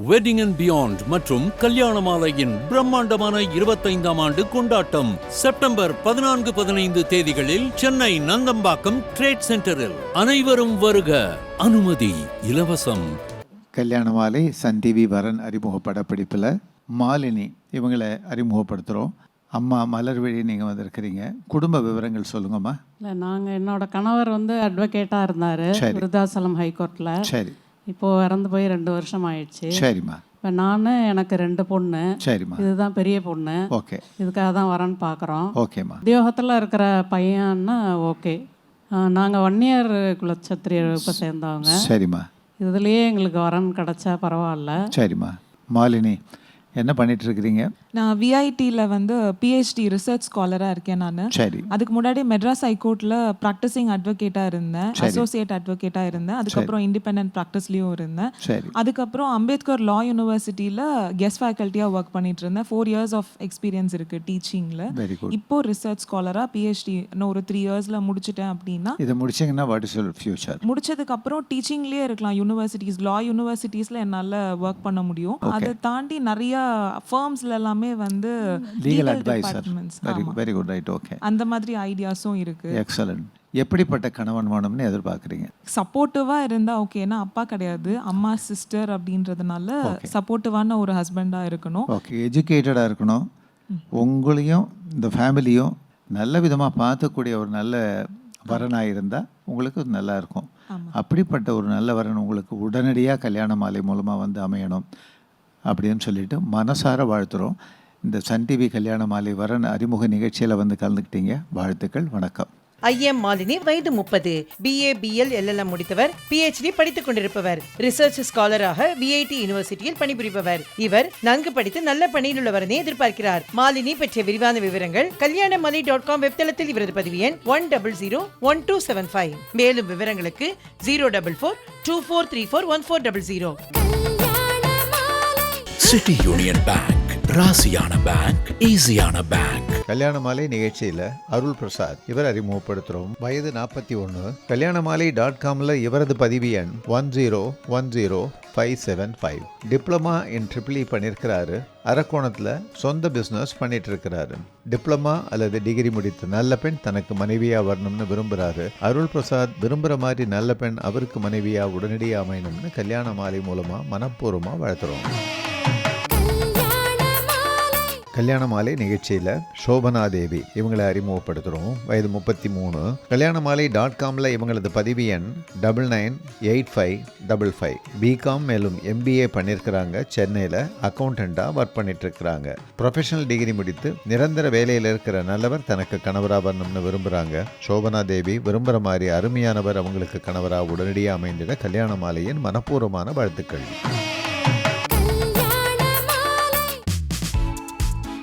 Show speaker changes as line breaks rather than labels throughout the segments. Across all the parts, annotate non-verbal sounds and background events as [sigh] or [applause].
Wedding and beyond மற்றும் கல்யாண மாலையின் பிரம்மாண்டமான இருபத்தைந்தாம் ஆண்டு கொண்டாட்டம் செப்டம்பர் பதினான்கு பதினைந்து தேதிகளில் சென்னை நந்தம்பாக்கம் ட்ரேட் சென்டரில் அனைவரும் வருக. அனுமதி இலவசம்.
கல்யாண மாலை சன் டிவி வரன் அறிமுக படப்பிடிப்பில் மாலினி இவங்களை அறிமுகப்படுத்துகிறோம் அம்மா மலர்விழி நீங்கள் வந்திருக்கிறீங்க. குடும்ப விவரங்கள் சொல்லுங்கம்மா.
இல்லை நாங்கள் என்னோட கணவர் வந்து அட்வொகேட்டாக இருந்தார். விருதாசலம் ஹைகோர்ட்டில்
சரி.
இப்போது இறந்து போய் ரெண்டு வருஷம் ஆயிடுச்சு
சரிம்மா.
இப்போ நான் எனக்கு ரெண்டு பொண்ணு.
சரிம்மா.
இதுதான் பெரிய பொண்ணு.
ஓகே.
இதுக்காக தான் வரேன்னு பார்க்குறோம்
ஓகேம்மா.
உத்தியோகத்தில் இருக்கிற பையன்னா ஓகே. நாங்கள் ஒன் இயர் குலச்சத்திரிய வகுப்பை சேர்ந்தவங்க.
சரிம்மா.
இதுலேயே எங்களுக்கு வரன் கிடச்சா பரவாயில்ல.
சரிம்மா. மாலினி என்ன பண்ணிட்டு இருக்கிறீங்க?
நான் விஐடியில் வந்து பிஹெச்டி ரிசர்ச் ஸ்காலராக இருக்கேன் நான்.
சரி.
அதுக்கு முன்னாடி மெட்ராஸ் ஹைகோர்ட்டில் ப்ராக்டிசிங் அட்வொகேட்டாக இருந்தேன். அசோசியேட் அட்வொகேட்டாக இருந்தேன். அதுக்கப்புறம் இண்டிபெண்ட் ப்ராக்டிஸ்லேயும் இருந்தேன். அதுக்கப்புறம் அம்பேத்கர் லா யூனிவர்சிட்டியில் கெஸ்ட் ஃபேக்கல்ட்டியாக ஒர்க் பண்ணிட்டு இருந்தேன். ஃபோர் இயர்ஸ் ஆஃப் எக்ஸ்பீரியன்ஸ் இருக்குது டீச்சிங்கில் இப்போ ரிசர்ச் ஸ்காலராக பிஹெச்டி இன்னும் ஒரு த்ரீ இயர்ஸில் முடிச்சிட்டேன் அப்படின்னா
இதை முடிச்சிங்கன்னா வாட் இஸ் யுவர் ஃபியூச்சர்
முடிச்சதுக்கப்புறம் டீச்சிங்லேயே இருக்கலாம். யூனிவர்சிட்டிஸ் லா யூனிவர்சிட்டிஸில் என்னால் ஒர்க் பண்ண முடியும். அதை தாண்டி நிறைய ஃபர்ம்ஸ்ல எல்லாமே வந்து
legal adviser very. Very good right okay
அந்த மாதிரி ஐடியாஸும் இருக்கு.
எக்ஸலண்ட் எப்படிப்பட்ட கணவன் வேணும்னு எதிர்பார்க்குறீங்க?
சப்போர்ட்டிவாக இருந்தால் ஓகே ஏன்னா அப்பா கிடையாது. அம்மா சிஸ்டர் அப்படின்றதுனால சப்போர்ட்டிவான ஒரு ஹஸ்பண்டாக இருக்கணும்.
ஓகே எஜுகேட்டடாக இருக்கணும். உங்களையும் இந்த ஃபேமிலியும் நல்ல விதமாக பார்த்துக்கூடிய ஒரு நல்ல வரனாக இருந்தால் உங்களுக்கு நல்லா இருக்கும். அப்படிப்பட்ட ஒரு நல்ல வரன் உங்களுக்கு உடனடியாக கல்யாண மாலை மூலமாக வந்து அமையணும். அப்படின்னு சொல்லிட்டு மனசார வாழ்த்துறோம். இந்த சன் டிவி கல்யாண மாலை வரன் அறிமுக நிகழ்ச்சியில் வந்து கலந்துக்கிட்டீங்க. வாழ்த்துக்கள் வணக்கம்.
ஐஎம் மாலினி வயது முப்பது. பிஏ பிஎல் எல்எல்எம் முடித்தவர். பிஹெச்டி படித்துக் கொண்டிருப்பவர். ரிசர்ச் ஸ்காலராக விஐடி யூனிவர்சிட்டியில் பணிபுரிபவர். இவர் நன்கு படித்து நல்ல பணியில் உள்ளவரனை எதிர்பார்க்கிறார். மாலினி பற்றிய விரிவான விவரங்கள் கல்யாணமலி டாட் காம் வெப்தளத்தில் இவரது பதிவு எண் one double zero one two seven five மேலும் விவரங்களுக்கு zero double four two four three four one four double zero
city union bank ராசியான பேங்க் ஈஸியான பேங்க்
கல்யாண மாலை நிகழ்ச்சியில் அருள் பிரசாத் இவர் அறிமுகப்படுத்துகிறோம் வயது நாற்பத்தி ஒன்று கல்யாண மாலை டாட் காமில் இவரது பதிவு எண் one zero one zero five seven five diploma in triple E பண்ணியிருக்கிறாரு அரக்கோணத்தில் சொந்த பிஸ்னஸ் பண்ணிட்டு இருக்கிறாரு டிப்ளமா அல்லது டிகிரி முடித்த நல்ல பெண் தனக்கு மனைவியாக வரணும்னு விரும்புகிறாரு அருள் பிரசாத் விரும்புகிற மாதிரி நல்ல பெண் அவருக்கு மனைவியாக உடனடியாக அமையணும்னு கல்யாண மாலை மூலமாக மனப்பூர்வமாக வளர்த்துறோம் கல்யாண மாலை நிகழ்ச்சியில் சோபனா தேவி இவங்களை அறிமுகப்படுத்துகிறோம் வயது முப்பத்தி மூணு. கல்யாண மாலை டாட் காமில் இவங்களது பதிவு எண் double nine eight five double five B Com மேலும் எம்பிஏ பண்ணியிருக்கிறாங்க சென்னையில் அக்கௌண்டண்ட்டாக ஒர்க் பண்ணிட்டுருக்கிறாங்க. ப்ரொஃபஷனல் டிகிரி முடித்து நிரந்தர வேலையில் இருக்கிற நல்லவர் தனக்கு கணவராக வரணும்னு விரும்புகிறாங்க சோபனா தேவி விரும்புகிற மாதிரி அருமையானவர் அவங்களுக்கு கணவராக உடனடியாக அமைந்திட கல்யாண மாலையின் மனப்பூர்வமான வாழ்த்துக்கள்.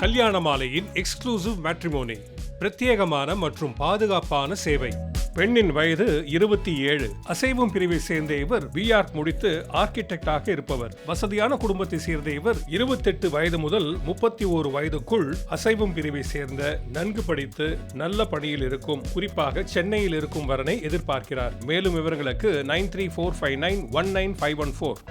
கல்யாண மாலையின் எக்ஸ்க்ளூசிவ் மேட்ரிமோனி பிரத்யேகமான மற்றும் பாதுகாப்பான சேவை. பெண்ணின் வயது இருபத்தி ஏழு. அசைவும் பிரிவை சேர்ந்த இவர் பிஆர்க் முடித்து ஆர்கிடெக்டாக இருப்பவர். வசதியான குடும்பத்தை சேர்ந்த இவர் இருபத்தெட்டு வயது முதல் முப்பத்தி ஓரு வயதுக்குள் அசைவும் பிரிவை சேர்ந்த நன்கு படித்து நல்ல பணியில் இருக்கும் குறிப்பாக சென்னையில் இருக்கும் வரனை எதிர்பார்க்கிறார். மேலும் விவரங்களுக்கு nine three four five nine one nine five one four.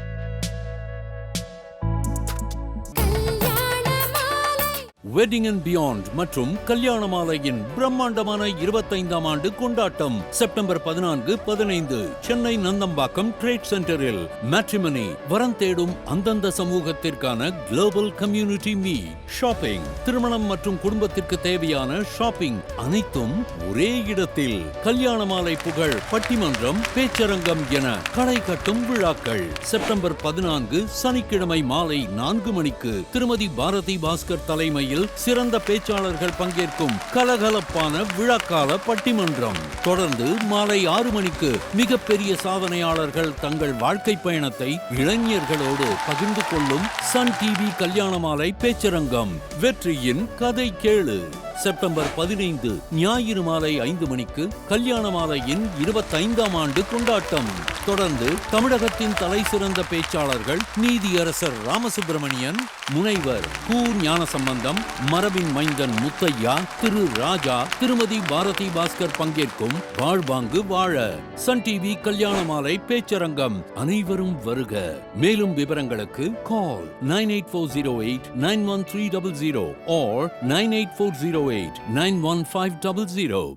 Wedding and beyond மற்றும் கல்யாண மாலையின் பிரம்மாண்டமான இருபத்தைந்தாம் ஆண்டு கொண்டாட்டம். செப்டம்பர் பதினான்கு பதினைந்து சென்னை நந்தம்பாக்கம் ட்ரேட் சென்டரில் மேட்ரிமனி வரம் தேடும் அந்தந்த சமூகத்திற்கான குளோபல் கம்யூனிட்டி மீ ஷாப்பிங் திருமணம் மற்றும் குடும்பத்திற்கு தேவையான ஷாப்பிங் அனைத்தும் ஒரே இடத்தில். கல்யாண மாலை புகழ் பட்டிமன்றம் பேச்சரங்கம் என களை கட்டும் விழாக்கள். செப்டம்பர் பதினான்கு சனிக்கிழமை மாலை நான்கு மணிக்கு திருமதி பாரதி பாஸ்கர் தலைமையில் சிறந்த பேச்சாளர்கள் பங்கேற்கும் கலகலப்பான விழாக்கால பட்டிமன்றம். தொடர்ந்து மாலை ஆறு மணிக்கு மிகப்பெரிய சாதனையாளர்கள் தங்கள் வாழ்க்கை பயணத்தை இளைஞர்களோடு பகிர்ந்து கொள்ளும் சன் டிவி கல்யாண மாலை பேச்சரங்கம். வெற்றியின் கதை கேளு. செப்டம்பர் பதினைந்து ஞாயிறு மாலை ஐந்து மணிக்கு கல்யாண மாலையின் இருபத்தைந்தாம் ஆண்டு கொண்டாட்டம். தொடர்ந்து தமிழகத்தின் தலை சிறந்த பேச்சாளர்கள் நீதியரசர் ராமசுப்பிரமணியன் முனைவர் கு ஞானசம்பந்தம் மரபின் மைந்தன் முத்தையா திரு ராஜா திருமதி பாரதி பாஸ்கர் பங்கேற்கும் வாழ்வாங்கு வாழ. சன் டிவி கல்யாண மாலை பேச்சரங்கம் அனைவரும் வருக. மேலும் விவரங்களுக்கு call nine eight four zero eight nine one three double zero or nine eight four zero eight nine one five double zero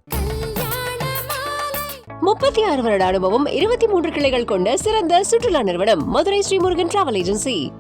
முப்பத்தி ஆறு வருட அனுபவம் இருபத்தி மூன்று கிளைகள் கொண்ட சிறந்த சுற்றுலா நிறுவனம் மதுரை ஸ்ரீமுருகன் டிராவல் ஏஜென்சி.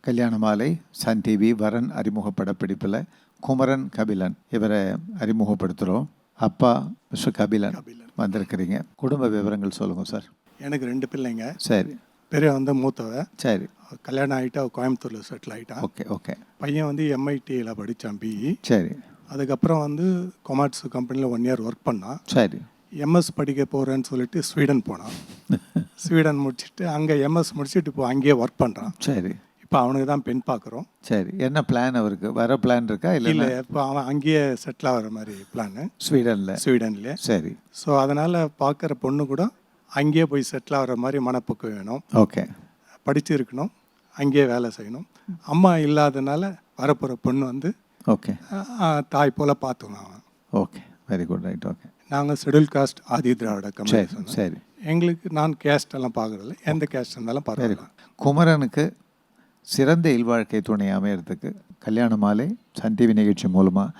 கல்யாண மாலை சன் டிவி வரன் அறிமுக படப்பிடிப்பில் குமரன் கபிலன். இவரை அறிமுகப்படுத்துகிறோம் அப்பா மிஸ்டர் கபிலன் வந்திருக்கிறீங்க. குடும்ப விவரங்கள் சொல்லுங்கள் சார்.
எனக்கு ரெண்டு பிள்ளைங்க.
சரி.
பெரிய வந்து மூத்தவ.
சரி.
கல்யாணம் ஆகிட்டு அவள் கோயம்புத்தூரில் செட்டில் ஆகிட்டான்
ஓகே ஓகே.
பையன் வந்து எம்ஐடியில் படித்தான் பிஇ
சரி.
அதுக்கப்புறம் வந்து கொமர்ஸ் கம்பெனியில் ஒன் இயர் ஒர்க் பண்ணான்.
சரி.
எம்எஸ் படிக்க போகிறேன்னு சொல்லிட்டு ஸ்வீடன் போனான். [laughs] ஸ்வீடன் முடிச்சுட்டு அங்கே எம்எஸ் முடிச்சுட்டு இப்போ அங்கேயே ஒர்க் பண்ணுறான்
சரி.
இப்போ அவனுக்கு தான் பெண் பார்க்குறோம்
சரி. என்ன பிளான் அவருக்கு? வர பிளான் இருக்கா
இல்லை
இல்லை
இப்போ அவன் அங்கேயே செட்டில் ஆகிற மாதிரி பிளானு
ஸ்வீடனில்.
ஸ்வீடன்லேயே.
சரி.
ஸோ அதனால் பார்க்குற பொண்ணு கூட அங்கேயே போய் செட்டில் ஆகிற மாதிரி மனப்பக்குவம் வேணும்.
ஓகே.
படிச்சிருக்கணும். அங்கேயே வேலை செய்யணும். அம்மா இல்லாதனால வரப்போகிற பொண்ணு வந்து
ஓகே.
தாய் போல் பார்த்துக்கணும்
okay. Very good right okay
நாங்கள் ஷெடியூல் காஸ்ட் ஆதி திராவிட
சரி
கம்யூனிஸ்ட்
சரி.
எங்களுக்கு நான் கேஸ்ட் எல்லாம் பார்க்கறதில்ல. எந்த கேஸ்ட் இருந்தாலும்
குட் குமரனுக்கு சிறந்த இல்வாழ்க்கை துணை அமையறதுக்கு கல்யாண மாலை சன் டிவி நிகழ்ச்சி மூலமாக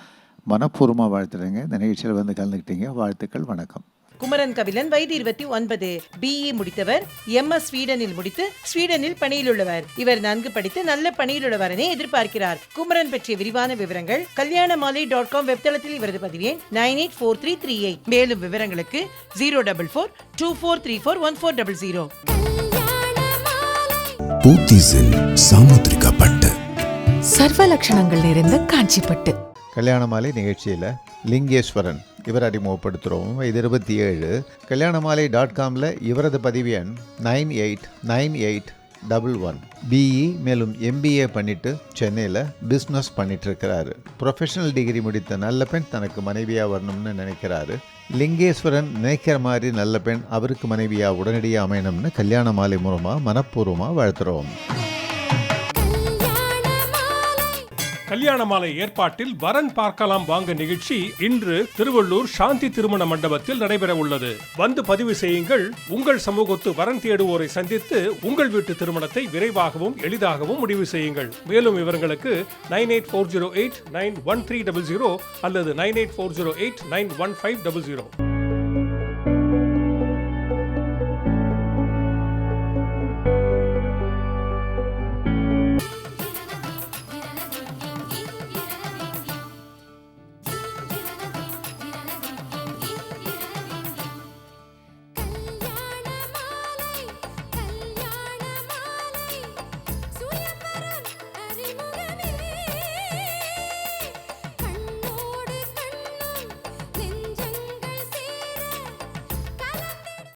மனப்பூர்வமாக வாழ்த்துறேங்க. இந்த நிகழ்ச்சியில் வந்து கலந்துக்கிட்டீங்க. வாழ்த்துக்கள் வணக்கம்.
குமரன் கபிலன் வயது இருபத்தி ஒன்பது. பிஇ முடித்தவர். எம்எஸ் ஸ்வீடனில் முடித்து ஸ்வீடனில் பணியில் உள்ளவர். இவர் நன்கு படித்து நல்ல பணியில் உள்ளவரனே எதிர்பார்க்கிறார். குமரன் பற்றிய விரிவான விவரங்கள் கல்யாண மாலை டாட் காம் வெப்தளத்தில் இவரது பதிவு எண் nine eight four three three eight. மேலும் விவரங்களுக்கு zero double four two four three four one four double zero.
பூத்திஸில் Samudrika பட்டு.
சர்வ லட்சணங்கள் நிறைந்த காஞ்சிப்பட்டு.
கல்யாண மாலை நிகழ்ச்சியில் லிங்கேஸ்வரன் இவர் அறிமுகப்படுத்துகிறோம் இது இருபத்தி ஏழு. கல்யாணமாலை டாட் காமில் இவரது பதிவு எண் nine eight nine eight double one. BE மேலும் எம்பிஏ பண்ணிட்டு சென்னையில் பிஸ்னஸ் பண்ணிட்டு இருக்கிறாரு ப்ரொஃபஷனல் டிகிரி முடித்த நல்ல பெண் தனக்கு மனைவியாக வரணும்னு நினைக்கிறாரு. லிங்கேஸ்வரன் நினைக்கிற மாதிரி நல்ல பெண் அவருக்கு மனைவியாக உடனடியாக அமையணும்னு கல்யாண மாலை மூலமாக மனப்பூர்வமாக வாழ்த்துறோம்.
கல்யாண மாலை ஏற்பாட்டில் வரன் பார்க்கலாம் வாங்க நிகழ்ச்சி இன்று திருவள்ளூர் சாந்தி திருமண மண்டபத்தில் நடைபெற உள்ளது. வந்து பதிவு செய்யுங்கள். உங்கள் சமூகத்து வரன் தேடுவோரை சந்தித்து உங்கள் வீட்டு திருமணத்தை விரைவாகவும் எளிதாகவும் முடிவு செய்யுங்கள். மேலும் விவரங்களுக்கு nine eight four zero eight nine one three double zero அல்லது nine eight four zero eight nine one five double zero.